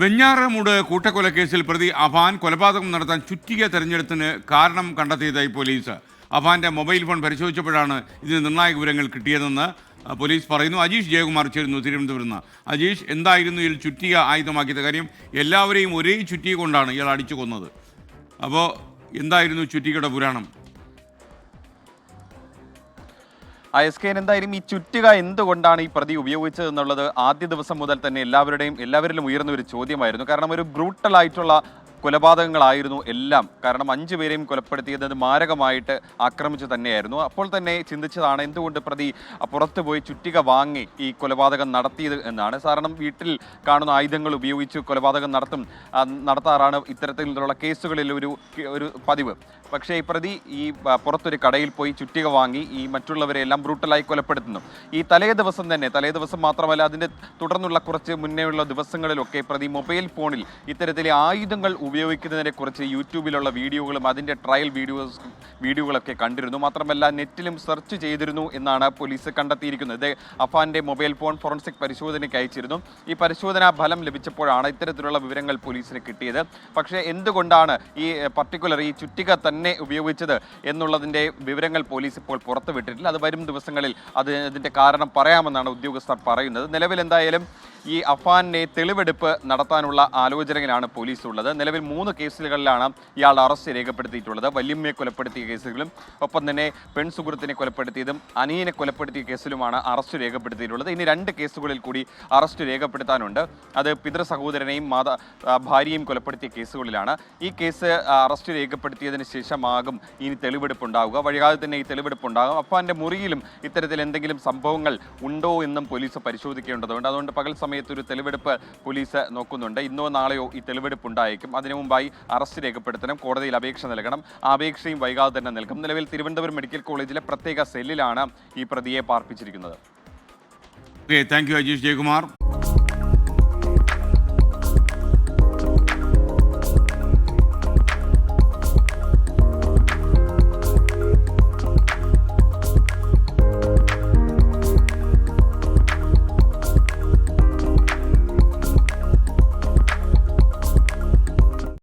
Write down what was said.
വെഞ്ഞാറമൂട് കൂട്ടക്കൊലക്കേസിൽ പ്രതി അഫാൻ കൊലപാതകം നടത്താൻ ചുറ്റിക തെരഞ്ഞെടുത്തിന് കാരണം കണ്ടെത്തിയതായി പോലീസ്. അഫാന്റെ മൊബൈൽ ഫോൺ പരിശോധിച്ചപ്പോഴാണ് ഇതിന് നിർണായക വിവരങ്ങൾ കിട്ടിയതെന്ന് പോലീസ് പറയുന്നു. അജീഷ് ജയകുമാർ ചേരുന്നു തിരുവനന്തപുരത്ത് അജീഷ് എന്തായിരുന്നു ഇതിൽ ചുറ്റിക ആയുധമാക്കിയത് കാര്യം? എല്ലാവരെയും ഒരേ ചുറ്റിക കൊണ്ടാണ് ഇയാൾ അടിച്ചു കൊന്നത്. അപ്പോൾ എന്തായിരുന്നു ചുറ്റികയുടെ പുരാണം? എസ് കെ എന്തായാലും ഈ ചുറ്റുക എന്തുകൊണ്ടാണ് ഈ പ്രതി ഉപയോഗിച്ചത് എന്നുള്ളത് ആദ്യ ദിവസം മുതൽ തന്നെ എല്ലാവരുടെയും എല്ലാവരിലും ഉയർന്ന ഒരു ചോദ്യമായിരുന്നു. കാരണം ഒരു ബ്രൂട്ടൽ ആയിട്ടുള്ള കൊലപാതകങ്ങളായിരുന്നു എല്ലാം. കാരണം അഞ്ചു പേരെയും കൊലപ്പെടുത്തിയത് മാരകമായിട്ട് ആക്രമിച്ചു തന്നെയായിരുന്നു. അപ്പോൾ തന്നെ ചിന്തിച്ചതാണ് എന്തുകൊണ്ട് പ്രതി പുറത്തു പോയി ചുറ്റിക വാങ്ങി ഈ കൊലപാതകം നടത്തിയത് എന്നാണ്. കാരണം വീട്ടിൽ കാണുന്ന ആയുധങ്ങൾ ഉപയോഗിച്ച് കൊലപാതകം നടത്തും നടത്താറാണ് ഇത്തരത്തിലുള്ള കേസുകളിൽ ഒരു ഒരു പതിവ്. പക്ഷേ ഈ പ്രതി ഈ പുറത്തൊരു കടയിൽ പോയി ചുറ്റിക വാങ്ങി ഈ മറ്റുള്ളവരെ എല്ലാം ബ്രൂട്ടലായി കൊലപ്പെടുത്തുന്നു. ഈ തലേ ദിവസം തന്നെ തലേ ദിവസം മാത്രമല്ല അതിന്റെ തുടർന്നുള്ള കുറച്ച് മുന്നേയുള്ള ദിവസങ്ങളിലൊക്കെ പ്രതി മൊബൈൽ ഫോണിൽ ഇത്തരത്തിലെ ആയുധങ്ങൾ ഉപയോഗിക്കുന്നതിനെ കുറിച്ച് യൂട്യൂബിലുള്ള വീഡിയോകളും അതിന്റെ ട്രയൽ വീഡിയോസ് വീഡിയോകളൊക്കെ കണ്ടിരുന്നു. മാത്രമല്ല നെറ്റിലും സെർച്ച് ചെയ്തിരുന്നു എന്നാണ് പോലീസ് കണ്ടെത്തിയിരിക്കുന്നത്. ഇത് അഫാന്റെ മൊബൈൽ ഫോൺ ഫോറൻസിക് പരിശോധനയ്ക്ക് അയച്ചിരുന്നു. ഈ പരിശോധനാ ഫലം ലഭിച്ചപ്പോഴാണ് ഇത്തരത്തിലുള്ള വിവരങ്ങൾ പോലീസിന് കിട്ടിയത്. പക്ഷേ എന്തുകൊണ്ടാണ് ഈ പർട്ടിക്കുലർ ഈ ചുറ്റിക തന്നെ ഉപയോഗിച്ചത് എന്നുള്ളതിന്റെ വിവരങ്ങൾ പോലീസ് ഇപ്പോൾ പുറത്തുവിട്ടിട്ടില്ല. അത് വരും ദിവസങ്ങളിൽ അത് ഇതിന്റെ കാരണം പറയാമെന്നാണ് ഉദ്യോഗസ്ഥർ പറയുന്നത്. നിലവിൽ എന്തായാലും ഈ അഫാനിനെ തെളിവെടുപ്പ് നടത്താനുള്ള ആലോചനയിലാണ് പോലീസ് ഉള്ളത് നിലവിൽ മൂന്ന് കേസുകളിലാണ് ഇയാൾ അറസ്റ്റ് രേഖപ്പെടുത്തിയിട്ടുള്ളത്. വല്യമ്മയെ കൊലപ്പെടുത്തിയ കേസുകളും ഒപ്പം തന്നെ പെൺസുഹൃത്തിനെ കൊലപ്പെടുത്തിയതും അനിയനെ കൊലപ്പെടുത്തിയ കേസിലുമാണ് അറസ്റ്റ് രേഖപ്പെടുത്തിയിട്ടുള്ളത്. ഇനി രണ്ട് കേസുകളിൽ കൂടി അറസ്റ്റ് രേഖപ്പെടുത്താനുണ്ട്. അത് പിതൃ സഹോദരനെയും മാതാ ഭാര്യയും കൊലപ്പെടുത്തിയ കേസുകളിലാണ്. ഈ കേസ് അറസ്റ്റ് രേഖപ്പെടുത്തിയതിന് ശേഷമാകും ഇനി തെളിവെടുപ്പ് ഉണ്ടാവുക വഴികാതെ തന്നെ ഈ തെളിവെടുപ്പ് ഉണ്ടാകും അഫാന്റെ മുറിയിലും ഇത്തരത്തിൽ എന്തെങ്കിലും സംഭവങ്ങൾ ഉണ്ടോ എന്നും പോലീസ് പരിശോധിക്കേണ്ടതുണ്ട്. അതുകൊണ്ട് പകൽ സമയത്ത് ഒരു തെളിവെടുപ്പ് പോലീസ് നോക്കുന്നുണ്ട്. ഇന്നോ നാളെയോ ഈ തെളിവെടുപ്പ് ഉണ്ടായേക്കും അതിനു മുമ്പായി അറസ്റ്റ് രേഖപ്പെടുത്തണം. കോടതിയിൽ അപേക്ഷ നൽകണം. ആ അപേക്ഷയും വൈകാതെ തന്നെ നൽകും. നിലവിൽ തിരുവനന്തപുരം മെഡിക്കൽ കോളേജിലെ പ്രത്യേക സെല്ലിലാണ് ഈ പ്രതിയെ പാർപ്പിച്ചിരിക്കുന്നത്. Okay thank you Ajeesh Jayakumar.